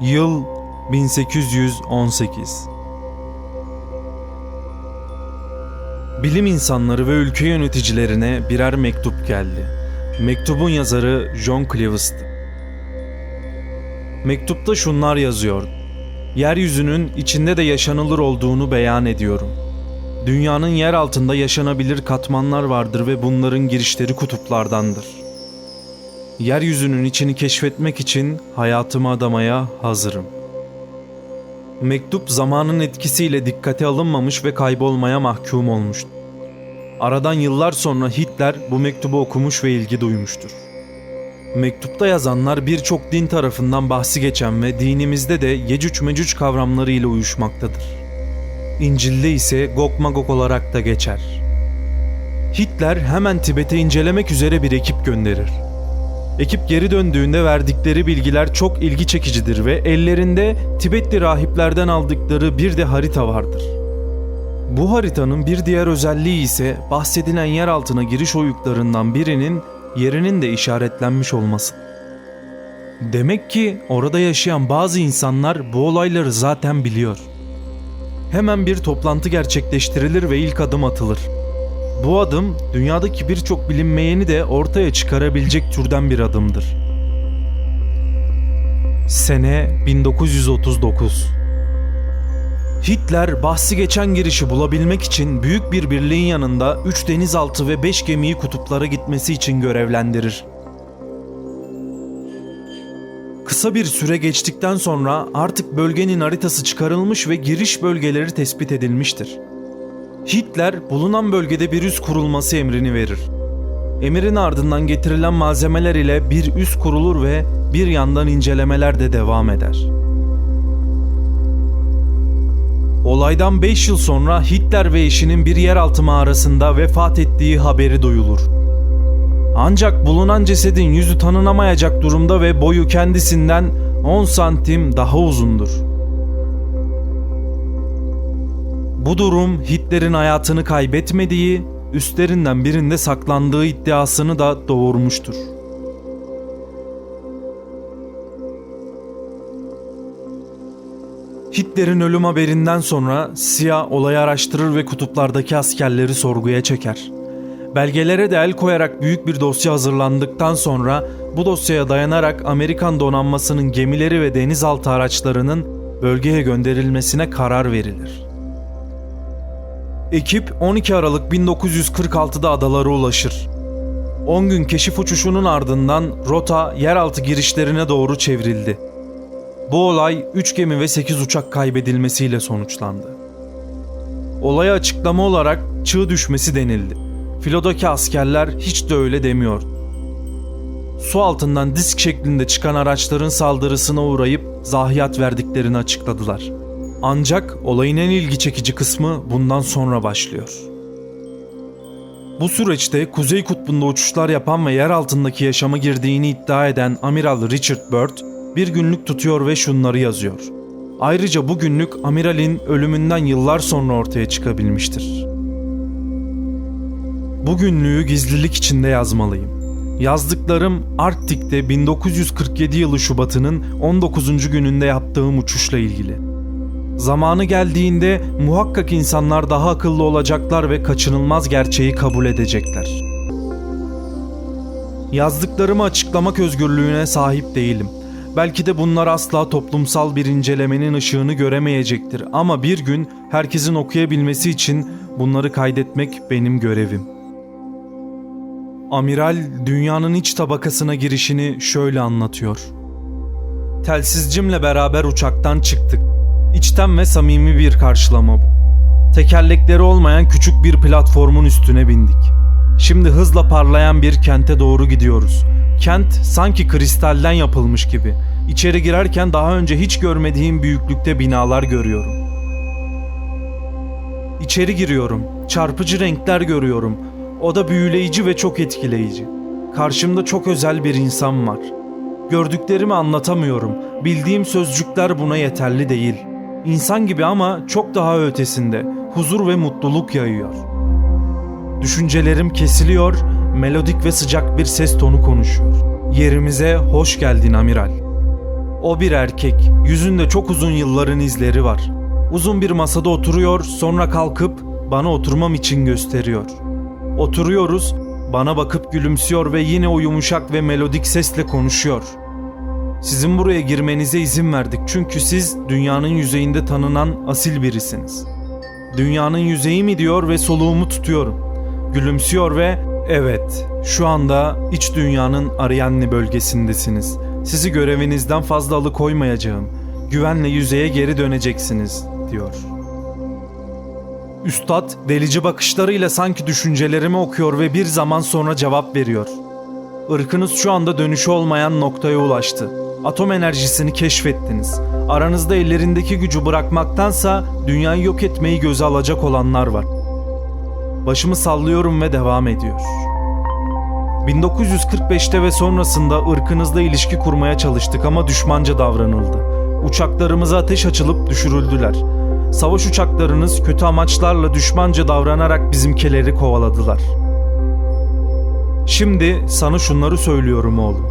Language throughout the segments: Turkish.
Yıl 1818 Bilim insanları ve ülke yöneticilerine birer mektup geldi. Mektubun yazarı John Clevis'ti. Mektupta şunlar yazıyor. Yeryüzünün içinde de yaşanılır olduğunu beyan ediyorum. Dünyanın yer altında yaşanabilir katmanlar vardır ve bunların girişleri kutuplardandır. Yeryüzünün içini keşfetmek için hayatımı adamaya hazırım. Mektup zamanın etkisiyle dikkate alınmamış ve kaybolmaya mahkum olmuştu. Aradan yıllar sonra Hitler bu mektubu okumuş ve ilgi duymuştur. Mektupta yazanlar birçok din tarafından bahsi geçen ve dinimizde de Yecüc Mecüc kavramları ile uyuşmaktadır. İncil'de ise Gog Magog olarak da geçer. Hitler hemen Tibet'e incelemek üzere bir ekip gönderir. Ekip geri döndüğünde verdikleri bilgiler çok ilgi çekicidir ve ellerinde Tibetli rahiplerden aldıkları bir de harita vardır. Bu haritanın bir diğer özelliği ise bahsedilen yer altına giriş oyuklarından birinin yerinin de işaretlenmiş olması. Demek ki orada yaşayan bazı insanlar bu olayları zaten biliyor. Hemen bir toplantı gerçekleştirilir ve ilk adım atılır. Bu adım dünyadaki birçok bilinmeyeni de ortaya çıkarabilecek türden bir adımdır. Sene 1939 Hitler bahsi geçen girişi bulabilmek için büyük bir birliğin yanında 3 denizaltı ve 5 gemiyi kutuplara gitmesi için görevlendirir. Kısa bir süre geçtikten sonra artık bölgenin haritası çıkarılmış ve giriş bölgeleri tespit edilmiştir. Hitler bulunan bölgede bir üs kurulması emrini verir. Emirin ardından getirilen malzemeler ile bir üs kurulur ve bir yandan incelemeler de devam eder. Olaydan 5 yıl sonra Hitler ve eşinin bir yeraltı mağarasında vefat ettiği haberi duyulur. Ancak bulunan cesedin yüzü tanınamayacak durumda ve boyu kendisinden 10 santim daha uzundur. Bu durum Hitler'in hayatını kaybetmediği, üstlerinden birinde saklandığı iddiasını da doğurmuştur. Hitler'in ölüm haberinden sonra Siyah olayı araştırır ve kutuplardaki askerleri sorguya çeker. Belgelere de el koyarak büyük bir dosya hazırlandıktan sonra bu dosyaya dayanarak Amerikan donanmasının gemileri ve denizaltı araçlarının bölgeye gönderilmesine karar verilir. Ekip 12 Aralık 1946'da adalara ulaşır. 10 gün keşif uçuşunun ardından rota yeraltı girişlerine doğru çevrildi. Bu olay 3 gemi ve 8 uçak kaybedilmesiyle sonuçlandı. Olaya açıklama olarak çığ düşmesi denildi. Filodaki askerler hiç de öyle demiyor. Su altından disk şeklinde çıkan araçların saldırısına uğrayıp zayiat verdiklerini açıkladılar. Ancak olayın en ilgi çekici kısmı bundan sonra başlıyor. Bu süreçte Kuzey Kutbu'nda uçuşlar yapan ve yer altındaki yaşama girdiğini iddia eden Amiral Richard Byrd bir günlük tutuyor ve şunları yazıyor. Ayrıca bu günlük amiralin ölümünden yıllar sonra ortaya çıkabilmiştir. Bu günlüğü gizlilik içinde yazmalıyım. Yazdıklarım Arktik'te 1947 yılı Şubat'ının 19. gününde yaptığım uçuşla ilgili. Zamanı geldiğinde muhakkak insanlar daha akıllı olacaklar ve kaçınılmaz gerçeği kabul edecekler. Yazdıklarımı açıklamak özgürlüğüne sahip değilim. Belki de bunlar asla toplumsal bir incelemenin ışığını göremeyecektir ama bir gün herkesin okuyabilmesi için bunları kaydetmek benim görevim. Amiral dünyanın iç tabakasına girişini şöyle anlatıyor. Telsizcimle beraber uçaktan çıktık. İçten ve samimi bir karşılama bu. Tekerlekleri olmayan küçük bir platformun üstüne bindik. Şimdi hızla parlayan bir kente doğru gidiyoruz. Kent sanki kristalden yapılmış gibi. İçeri girerken daha önce hiç görmediğim büyüklükte binalar görüyorum. İçeri giriyorum. Çarpıcı renkler görüyorum. O da büyüleyici ve çok etkileyici. Karşımda çok özel bir insan var. Gördüklerimi anlatamıyorum. Bildiğim sözcükler buna yeterli değil. İnsan gibi ama çok daha ötesinde. Huzur ve mutluluk yayıyor. Düşüncelerim kesiliyor, melodik ve sıcak bir ses tonu konuşuyor. Yerimize hoş geldin amiral. O bir erkek. Yüzünde çok uzun yılların izleri var. Uzun bir masada oturuyor, sonra kalkıp bana oturmam için gösteriyor. Oturuyoruz, bana bakıp gülümsüyor ve yine o yumuşak ve melodik sesle konuşuyor. Sizin buraya girmenize izin verdik çünkü siz dünyanın yüzeyinde tanınan asil birisiniz. Dünyanın yüzeyi mi diyor ve soluğumu tutuyorum. Gülümsüyor ve evet şu anda iç dünyanın Ariadne bölgesindesiniz. Sizi görevinizden fazla alıkoymayacağım. Güvenle yüzeye geri döneceksiniz diyor. Üstad delici bakışlarıyla sanki düşüncelerimi okuyor ve bir zaman sonra cevap veriyor. Irkınız şu anda dönüşü olmayan noktaya ulaştı. Atom enerjisini keşfettiniz. Aranızda ellerindeki gücü bırakmaktansa dünyayı yok etmeyi göze alacak olanlar var. Başımı sallıyorum ve devam ediyor. 1945'te ve sonrasında ırkınızla ilişki kurmaya çalıştık ama düşmanca davranıldı. Uçaklarımıza ateş açılıp düşürüldüler. Savaş uçaklarınız kötü amaçlarla düşmanca davranarak bizimkileri kovaladılar. Şimdi sana şunları söylüyorum oğlum.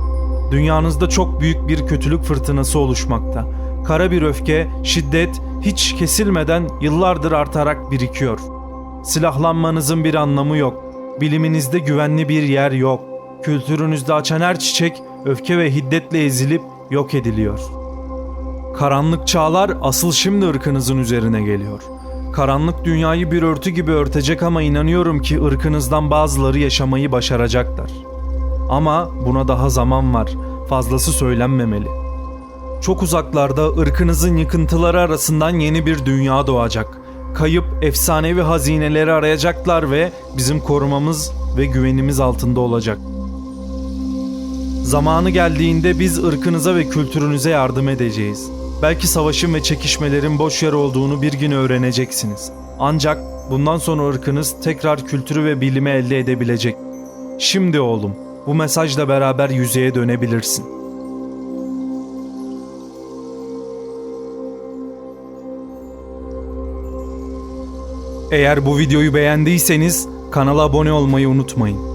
Dünyanızda çok büyük bir kötülük fırtınası oluşmakta. Kara bir öfke, şiddet hiç kesilmeden yıllardır artarak birikiyor. Silahlanmanızın bir anlamı yok. Biliminizde güvenli bir yer yok. Kültürünüzde açan her çiçek öfke ve hiddetle ezilip yok ediliyor. Karanlık çağlar asıl şimdi ırkınızın üzerine geliyor. Karanlık dünyayı bir örtü gibi örtecek ama inanıyorum ki ırkınızdan bazıları yaşamayı başaracaklar. Ama buna daha zaman var. Fazlası söylenmemeli. Çok uzaklarda ırkınızın yıkıntıları arasından yeni bir dünya doğacak. Kayıp efsanevi hazineleri arayacaklar ve bizim korumamız ve güvenimiz altında olacak. Zamanı geldiğinde biz ırkınıza ve kültürünüze yardım edeceğiz. Belki savaşın ve çekişmelerin boş yer olduğunu bir gün öğreneceksiniz. Ancak bundan sonra ırkınız tekrar kültürü ve bilimi elde edebilecek. Şimdi oğlum, bu mesajla beraber yüzeye dönebilirsin. Eğer bu videoyu beğendiyseniz kanala abone olmayı unutmayın.